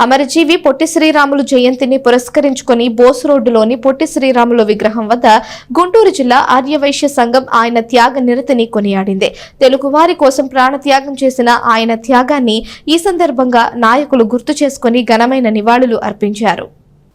అమరజీవి పొట్టి శ్రీరాములు జయంతిని పురస్కరించుకుని బోస్ రోడ్డులోని పొట్టి శ్రీరాములు విగ్రహం వద్ద గుంటూరు జిల్లా ఆర్యవైశ్య సంఘం ఆయన త్యాగ నిరతిని కొనియాడింది. తెలుగువారి కోసం ప్రాణత్యాగం చేసిన ఆయన త్యాగాన్ని ఈ సందర్భంగా నాయకులు గుర్తు చేసుకుని ఘనమైన నివాళులు అర్పించారు.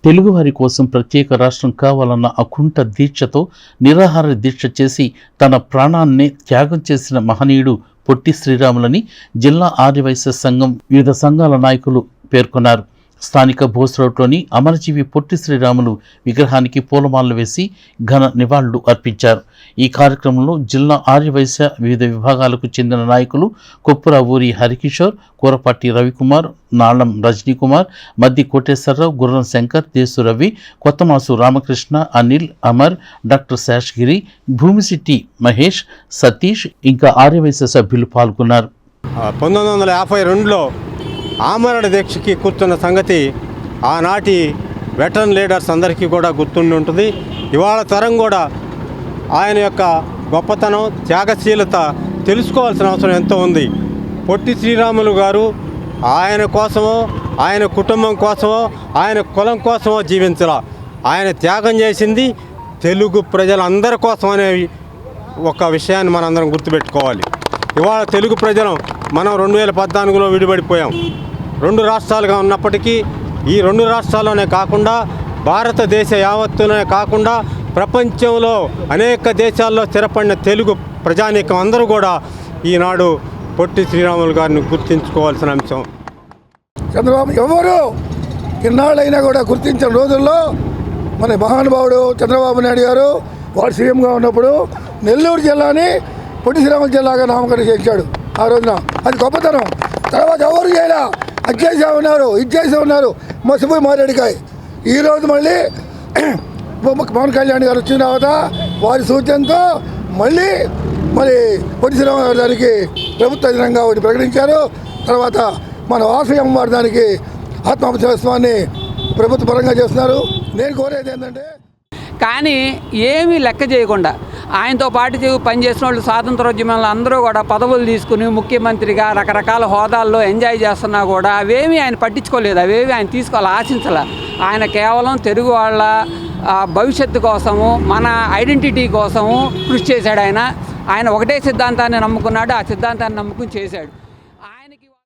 తెలుగువారి కోసం ప్రత్యేక రాష్ట్రం కావాలన్న అకుంఠ దీక్షతో నిరాహార దీక్ష చేసి తన ప్రాణాన్ని త్యాగం చేసిన మహనీయుడు పొట్టి శ్రీరాములని జిల్లా ఆర్యవైశ్య సంఘం వివిధ సంఘాల నాయకులు పేర్కొన్నారు. స్థానిక బోస్రోడ్లోని అమరజీవి పొట్టి శ్రీరాములు విగ్రహానికి పూలమాలలు వేసి ఘన నివాళులు అర్పించారు. ఈ కార్యక్రమంలో జిల్లా ఆర్యవైశ్య వివిధ విభాగాలకు చెందిన నాయకులు కొప్పుర ఊరి హరికిషోర్ కూరపాటి రవికుమార్ నాళం రజనీకుమార్ మద్ది కోటేశ్వరరావు గుర్రం శంకర్ దేశు రవి కొత్తమాసు రామకృష్ణ అనిల్ అమర్ డాక్టర్ శేషగిరి భూమిశెట్టి మహేష్ సతీష్ ఇంకా ఆర్యవైశ్య సభ్యులు పాల్గొన్నారు. పంతొమ్మిది వందల యాభై రెండులో ఆమరణ దీక్షకి కూర్చున్న సంగతి ఆనాటి వెటరన్ లీడర్స్ అందరికీ కూడా గుర్తుండి ఉంటుంది. ఇవాళ తరం కూడా ఆయన యొక్క గొప్పతనం త్యాగశీలత తెలుసుకోవాల్సిన అవసరం ఎంతో ఉంది. పొట్టి శ్రీరాములు గారు ఆయన కోసమో ఆయన కుటుంబం కోసమో ఆయన కులం కోసమో జీవించరా ఆయన త్యాగం చేసింది తెలుగు ప్రజలందరి కోసం అనే ఒక విషయాన్ని మనందరం గుర్తుపెట్టుకోవాలి. ఇవాళ తెలుగు ప్రజలం మనం రెండు వేల పద్నాలుగులో విడిపడిపోయాం. రెండు రాష్ట్రాలుగా ఉన్నప్పటికీ ఈ రెండు రాష్ట్రాల్లోనే కాకుండా భారతదేశ యావత్తునే కాకుండా ప్రపంచంలో అనేక దేశాల్లో స్థిరపడిన తెలుగు ప్రజానీకం అందరూ కూడా ఈనాడు పొట్టి శ్రీరాములు గారిని గుర్తించుకోవాల్సిన అంశం. చంద్రబాబు ఎవరు ఇన్నాళ్ళైనా కూడా గుర్తించిన రోజుల్లో మన మహానుభావుడు చంద్రబాబు నాయుడు గారు వాడు సీఎంగా ఉన్నప్పుడు నెల్లూరు జిల్లాని పొట్టి శ్రీరాములు జిల్లాగా నామకరణం చేశాడు. ఆ రోజున. అది గొప్పతనం. తర్వాత ఎవరు చేయలే? అది చేసే ఉన్నారు ఇది చేసే ఉన్నారు. మసిపోయి మారేడికాయ. ఈరోజు మళ్ళీ పవన్ కళ్యాణ్ గారు వచ్చిన తర్వాత వారి సూచనతో మళ్ళీ మరి పొట్టి దానికి ప్రభుత్వ దినంగా ఒకటి ప్రకటించారు. తర్వాత మన వాసవి అమ్మవారి దానికి ఆత్మవిశ్వాసాన్ని ప్రభుత్వ పరంగా చేస్తున్నారు. నేను కోరేది ఏంటంటే కానీ ఏమీ లెక్క చేయకుండా ఆయనతో పాటు పనిచేసిన వాళ్ళు స్వాతంత్రోద్యమంలో అందరూ కూడా పదవులు తీసుకుని ముఖ్యమంత్రిగా రకరకాల హోదాల్లో ఎంజాయ్ చేస్తున్నా కూడా అవేమీ ఆయన పట్టించుకోలేదు అవేవి ఆయన తీసుకోవాలి ఆశించాల. ఆయన కేవలం తెలుగు వాళ్ళ భవిష్యత్తు కోసము మన ఐడెంటిటీ కోసము కృషి చేశాడు ఆయన. ఆయన ఒకటే సిద్ధాంతాన్ని నమ్ముకున్నాడు ఆ సిద్ధాంతాన్ని నమ్ముకుని చేశాడు.